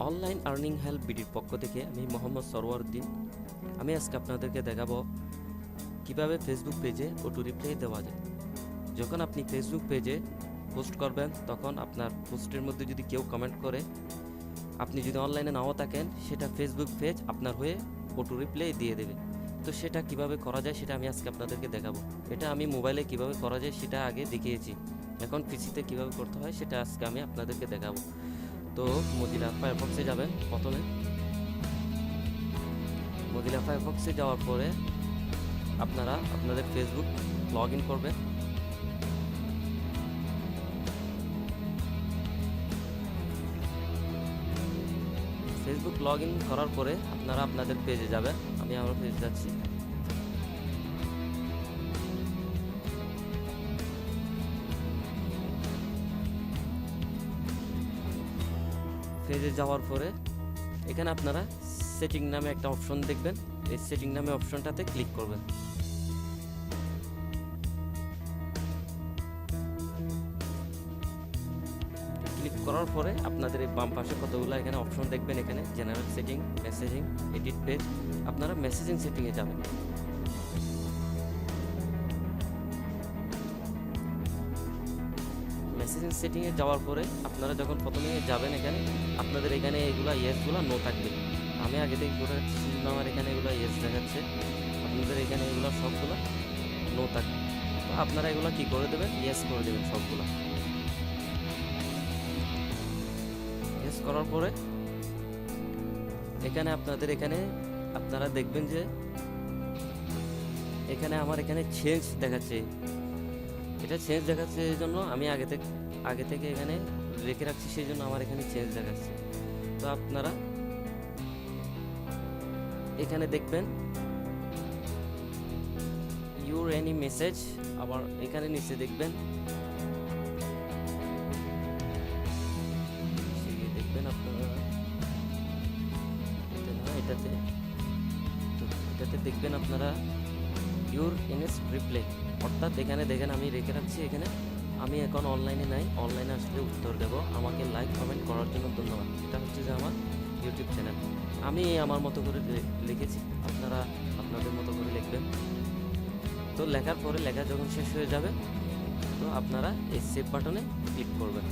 Online earning help বিডির পক্ষ থেকে আমি মোহাম্মদ সরওয়ার উদ্দিন আমি আজকে আপনাদেরকে দেখাবো কীভাবে ফেসবুক পেজে অটো রিপ্লাই দেওয়া যায়। যখন আপনি ফেসবুক পেজে পোস্ট করবেন, তখন আপনার পোস্টের মধ্যে যদি কেউ কমেন্ট করে, আপনি যদি অনলাইনে নাও থাকেন, সেটা ফেসবুক পেজ আপনার হয়ে অটো রিপ্লাই দিয়ে দেবে। তো সেটা কীভাবে করা যায়, সেটা আমি আজকে আপনাদেরকে দেখাবো। এটা আমি মোবাইলে কীভাবে করা যায়, সেটা আগে দেখিয়েছি। এখন পিসিতে কীভাবে করতে হয়, সেটা আজকে আমি আপনাদেরকে দেখাবো। তো মজিলা ফায়ারফক্সে যাবেন প্রথমে। মজিলা ফায়ারফক্সে যাওয়ার পরে আপনারা আপনাদের ফেসবুক লগ ইন করবেন। ফেসবুক লগ ইন করার পরে আপনারা আপনাদের পেজে যাবেন। আমি আমার পেজে যাচ্ছি। পেজে যাওয়ার পরে, এখানে আপনারা সেটিং নামে একটা অপশন দেখবেন। এই সেটিং নামে অপশনটাতে ক্লিক করবেন। ক্লিক করার পরে আপনাদের এই বাম পাশে কতগুলো এখানে অপশন দেখবেন এখানে general setting messaging edit page আপনারা মেসেজিং সেটিংয়ে যাবেন। মেসেজিং সেটিংয়ে যাওয়ার পরে আপনারা যখন প্রথমে যাবেন এখানে, আপনাদের এখানে এগুলো ইয়েসগুলো নো থাকবে। আমি আগে থেকে রাখছি আমার এখানে এগুলো ইয়েস দেখাচ্ছে। আপনাদের এখানে এগুলো সবগুলো নো থাকবে। তো আপনারা এগুলো কি করে দেবেন? ইয়েস করে দেবেন সবগুলো। ইয়েস করার পরে এখানে আপনাদের এখানে আপনারা দেখবেন যে এখানে আমার এখানে চেঞ্জ দেখাচ্ছে। এটা চেঞ্জ দেখাচ্ছে এই জন্য আমি আগে থেকে আগে থেকে এখানে রেখে রাখছি, সেই জন্য আমার এখানে চেঞ্জ দেখাচ্ছে। তো আপনারা এখানে দেখবেন ইউর এনি মেসেজ আবার এখানে নিচে দেখবেন দেখবেন আপনারা, এটাতে এটাতে দেখবেন আপনারা ইউর ইনস রিপ্লে অর্থাৎ এখানে দেখেন আমি রেখে রাখছি এখানে আমি এখন অনলাইনে নাই অনলাইনে আসলে উত্তর দেব। আমাকে লাইক কমেন্ট করার জন্য ধন্যবাদ। এটা হচ্ছে যে আমার ইউটিউব চ্যানেল আমি আমার মতো করে লিখেছি। আপনারা আপনাদের মতো করে লিখবেন। তো লেখার পরে লেখা যখন শেষ হয়ে যাবে, তো আপনারা এই সেভ বাটনে ক্লিক করবেন।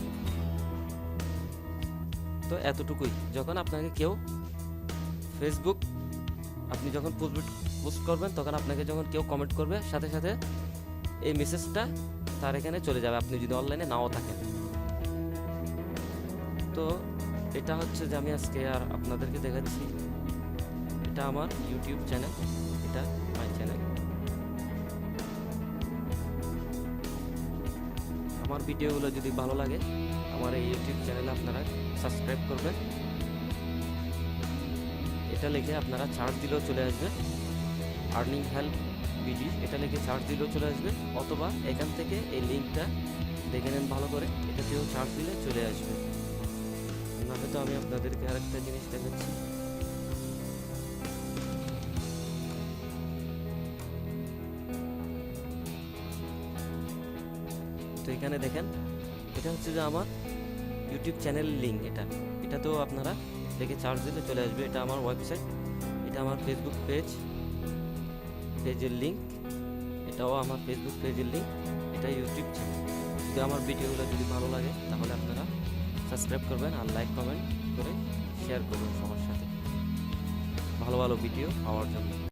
তো এতটুকুই। যখন আপনাকে কেউ ফেসবুক আপনি যখন পোস্ট পোস্ট করবেন, তখন আপনাকে যখন কেউ কমেন্ট করবে, সাথে সাথে এই মেসেজটা তার এখানে চলে যাবে। আপনি যদি অনলাইনে নাও থাকেন। তো এটা হচ্ছে যে আমি আজকে আর আপনাদেরকে দেখাচ্ছি। এটা আমার ইউটিউব চ্যানেল এটা মাই চ্যানেল আমার ভিডিওগুলো যদি ভালো লাগে, আমার এই ইউটিউব চ্যানেলে আপনারা সাবস্ক্রাইব করবেন। এটা লিখে আপনারা চার্জ দিলেও চলে আসবে। আর্নিং হেল্প বিডি এটা লিখে চার্জ দিলেও চলে আসবে, অথবা এখান থেকে এই লিঙ্কটা দেখে নেন ভালো করে এটাতেও চার্জ দিলে চলে আসবে। নাহলে তো আমি আপনাদেরকে আরেকটা জিনিস দেখাচ্ছি। তো এখানে দেখেন, এটা হচ্ছে যে আমার ইউটিউব চ্যানেল লিঙ্ক এটা। এটাতেও আপনারা দেখে চার্জ দিলে চলে আসবে, এটা আমার ওয়েবসাইট এটা আমার ফেসবুক পেজ পেজের লিঙ্ক এটাও আমার ফেসবুক পেজের লিঙ্ক এটা ইউটিউব যদি আমার ভিডিওগুলো যদি ভালো লাগে, তাহলে আপনারা সাবস্ক্রাইব করবেন আর লাইক কমেন্ট করে শেয়ার করবেন সবার সাথে ভালো ভালো ভিডিও পাওয়ার জন্য।